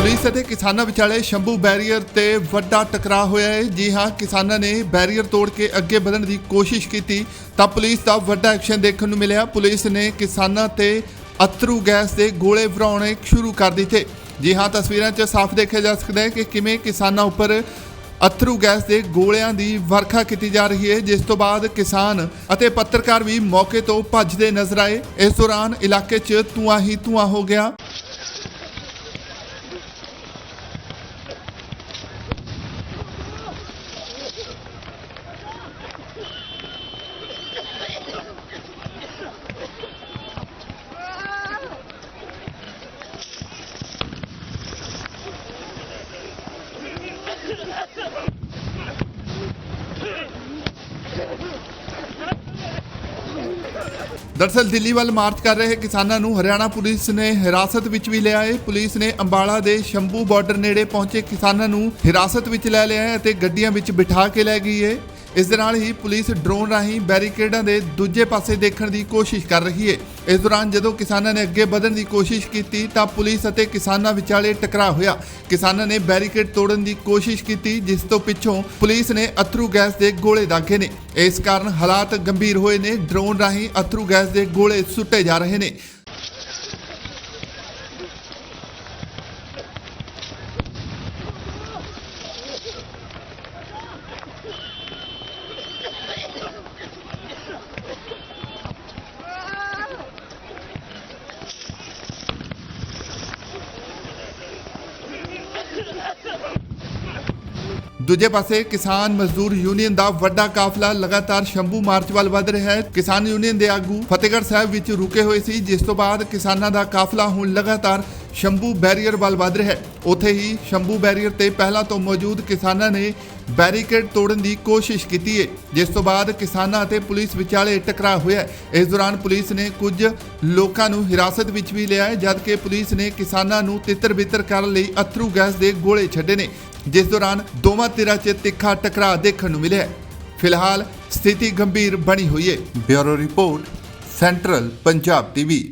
Police ਅਤੇ ਕਿਸਾਨਾਂ ਵਿਚਾਲੇ ਸ਼ੰਭੂ ਬੈਰੀਅਰ ਤੇ ਵੱਡਾ ਟਕਰਾਅ ਹੋਇਆ ਹੈ। ਜੀ ਹਾਂ, ਕਿਸਾਨਾਂ ਨੇ ਬੈਰੀਅਰ ਤੋੜ ਕੇ ਅੱਗੇ ਵਧਣ ਦੀ ਕੋਸ਼ਿਸ਼ ਕੀਤੀ, ਤਾਂ ਪੁਲਿਸ ਦਾ ਵੱਡਾ ਐਕਸ਼ਨ ਦੇਖਣ ਨੂੰ ਮਿਲਿਆ। ਪੁਲਿਸ ਨੇ ਕਿਸਾਨਾਂ ਤੇ ਅਥਰੂ ਗੈਸ ਦੇ ਗੋਲੇ ਵਰਾਉਣੇ ਸ਼ੁਰੂ ਕਰ ਦਿੱਤੇ। ਜੀ ਹਾਂ, ਤਸਵੀਰਾਂ 'ਚ ਸਾਫ਼ ਦੇਖਿਆ ਜਾ ਸਕਦਾ ਹੈ ਕਿ ਕਿਵੇਂ ਕਿਸਾਨਾਂ ਉੱਪਰ ਅਥਰੂ ਗੈਸ ਦੇ ਗੋਲਿਆਂ ਦੀ ਵਰਖਾ ਕੀਤੀ ਜਾ ਰਹੀ ਹੈ, ਜਿਸ ਤੋਂ ਬਾਅਦ ਕਿਸਾਨ ਅਤੇ ਪੱਤਰਕਾਰ ਵੀ ਮੌਕੇ ਤੋਂ ਭੱਜਦੇ ਨਜ਼ਰ ਆਏ। ਇਸ ਦੌਰਾਨ ਇਲਾਕੇ 'ਚ ਧੂੰਆਂ ਹੀ ਧੂੰਆਂ ਹੋ ਗਿਆ। ਦਰਸਲ ਦਿੱਲੀ ਵੱਲ ਮਾਰਚ ਕਰ ਰਹੇ ਕਿਸਾਨਾਂ ਨੂੰ ਹਰਿਆਣਾ ਪੁਲਿਸ ਨੇ ਹਿਰਾਸਤ ਵਿੱਚ ਵੀ ਲਿਆ ਹੈ ਪੁਲਿਸ ਨੇ ਅੰਬਾਲਾ ਦੇ ਸ਼ੰਭੂ ਬਾਰਡਰ ਨੇੜੇ ਪਹੁੰਚੇ ਕਿਸਾਨਾਂ ਨੂੰ ਹਿਰਾਸਤ ਵਿੱਚ ਲੈ ਲਿਆ ਹੈ ਅਤੇ ਗੱਡੀਆਂ ਵਿੱਚ ਬਿਠਾ ਕੇ ਲੈ ਗਈ ਹੈ ਇਸ ਦੇ ਨਾਲ ਹੀ ਪੁਲਿਸ ਡਰੋਨ ਰਾਹੀਂ ਬੈਰੀਕੇਡਾਂ ਦੇ ਦੂਜੇ ਪਾਸੇ ਦੇਖਣ ਦੀ ਕੋਸ਼ਿਸ਼ ਕਰ ਰਹੀ ਹੈ। ਇਸ ਦੌਰਾਨ ਜਦੋਂ ਕਿਸਾਨਾਂ ਨੇ ਅੱਗੇ ਵਧਣ ਦੀ ਕੋਸ਼ਿਸ਼ ਕੀਤੀ ਤਾਂ ਪੁਲਿਸ ਅਤੇ ਕਿਸਾਨਾਂ ਵਿਚਾਲੇ ਟਕਰਾਅ ਹੋਇਆ। ਕਿਸਾਨਾਂ ਨੇ ਬੈਰੀਕੇਡ ਤੋੜਨ ਦੀ ਕੋਸ਼ਿਸ਼ ਕੀਤੀ, ਜਿਸ ਤੋਂ ਪਿੱਛੋਂ ਪੁਲਿਸ ਨੇ ਅਥਰੂ ਗੈਸ ਦੇ ਗੋਲੇ ਦਾਗੇ ਨੇ। ਇਸ ਕਾਰਨ ਹਾਲਾਤ ਗੰਭੀਰ ਹੋਏ ਨੇ। ਡਰੋਨ ਰਾਹੀਂ ਅਥਰੂ ਗੈਸ ਦੇ ਗੋਲੇ ਸੁੱਟੇ ਜਾ ਰਹੇ ਨੇ। ਦੂਜੇ ਪਾਸੇ ਕਿਸਾਨ ਮਜ਼ਦੂਰ ਯੂਨੀਅਨ ਦਾ ਵੱਡਾ ਕਾਫਲਾ ਲਗਾਤਾਰ ਸ਼ੰਭੂ ਮਾਰਚ ਵੱਲ ਵਧ ਰਿਹਾ ਹੈ। ਕਿਸਾਨ ਯੂਨੀਅਨ ਦੇ ਆਗੂ ਫਤਿਹਗੜ੍ਹ ਸਾਹਿਬ ਵਿੱਚ ਰੁਕੇ ਹੋਏ ਸੀ, ਜਿਸ ਤੋਂ ਬਾਅਦ ਕਿਸਾਨਾਂ ਦਾ ਕਾਫਲਾ ਹੁਣ ਲਗਾਤਾਰ ਸ਼ੰਭੂ ਬੈਰੀਅਰ ਵੱਲ ਵੱਧ ਰਿਹਾ ਹੈ। ਉੱਥੇ ਹੀ ਸ਼ੰਭੂ ਬੈਰੀਅਰ ਤੇ ਪਹਿਲਾਂ ਤੋਂ ਮੌਜੂਦ ਕਿਸਾਨਾਂ ਨੇ ਬੈਰੀਕੇਡ ਤੋੜਨ ਦੀ ਕੋਸ਼ਿਸ਼ ਕੀਤੀ ਹੈ, ਜਿਸ ਤੋਂ ਬਾਅਦ ਕਿਸਾਨਾਂ ਅਤੇ ਪੁਲਿਸ ਵਿਚਾਲੇ ਟਕਰਾਅ ਹੋਇਆ ਇਸ ਦੌਰਾਨ ਪੁਲਿਸ ਨੇ ਕੁਝ ਲੋਕਾਂ ਨੂੰ ਹਿਰਾਸਤ ਵਿੱਚ ਵੀ ਲਿਆ ਹੈ, ਜਦਕਿ ਪੁਲਿਸ ਨੇ ਕਿਸਾਨਾਂ ਨੂੰ ਤਿੱਤਰ-ਬਿੱਤਰ ਕਰਨ ਲਈ ਅਥਰੂ ਗੈਸ ਦੇ ਗੋਲੇ ਛੱਡੇ ਨੇ, ਜਿਸ ਦੌਰਾਨ ਦੋਵਾਂ ਧਿਰਾਂ 'ਚ ਤਿੱਖਾ ਟਕਰਾਅ ਦੇਖਣ ਨੂੰ ਮਿਲਿਆ ਫਿਲਹਾਲ ਸਥਿਤੀ ਗੰਭੀਰ ਬਣੀ ਹੋਈ ਹੈ। Bureau report, central Punjab TV.